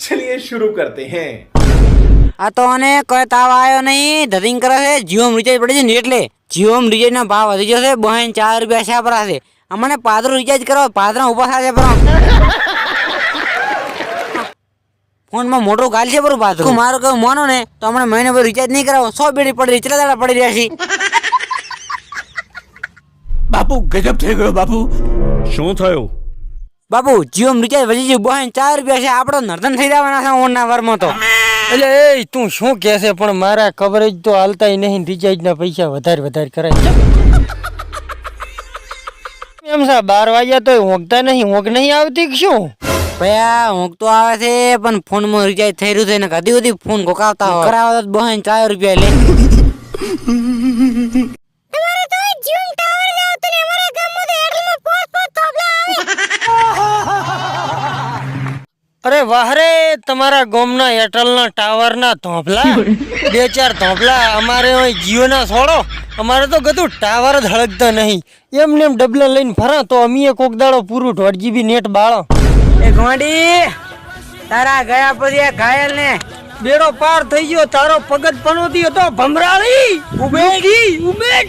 चलिए शुरू करते हैं આ તો અને કોઈ તાવ આવ્યો નહીં ધતિંગ કરે છે જીઓ રિચાર્જ પડે છે ને એટલે જીઓ રિચાર્જ ના ભાવ વધી જશે બહેન ચાર રૂપિયા શાપરા છે અમને પાદરું રિચાર્જ કરો પાદરા ઉભા થાય છે પર ફોનમાં મોટું ગાલ છે બરું પાદરું મારું કહું માનો ને તો હમણાં મહિને પર રિચાર્જ નહીં કરાવો સો બેડી પડી રહી ચલા દાડા પડી રહ્યા છે બાપુ ગજબ થઈ ગયો બાપુ શું થયું બાપુ જીઓ રિચાર્જ વધી ગયું. બહેન ચાર રૂપિયા છે. આપણો નર્તન થઈ જવાના છે ઓનના વરમાં તો. એટલે એ તું શું કહે છે? પણ મારા કવરેજ તો હાલતાય નહીં. રિચાર્જના પૈસા વધારે વધારે કરાય એમ સા બાર વાગ્યા તોય ઊંઘતા નહીં. ઊંઘ નહીં આવતી કે શું? ભયા ઊંઘ તો આવે છે પણ ફોનમાં રિચાર્જ થઈ રહ્યું છે ને કદી બધી ફોન ગોકાવતા હોય. કરાવો બહેન ચાર રૂપિયા લે. અરે વાહરે તમારા ગોમના એરટેલના ટાવરના ધોંભલા. બે ચાર ધોંભલા અમારે અહીં જીઓના છોડો. અમારે તો બધું ટાવર જ હળગતા નહીં. એમને એમ ડબલા લઈને ફરા તો અમીએ કોક દાડો પૂરું દોઢ જીબી નેટ બાળો. એ ગોંડી તારા ગયા પછી આ ઘાયલ ને બેડો પાર થઈ ગયો તારો પગત પણ હતો ભમરાળી ઉમેડી ઉમેડ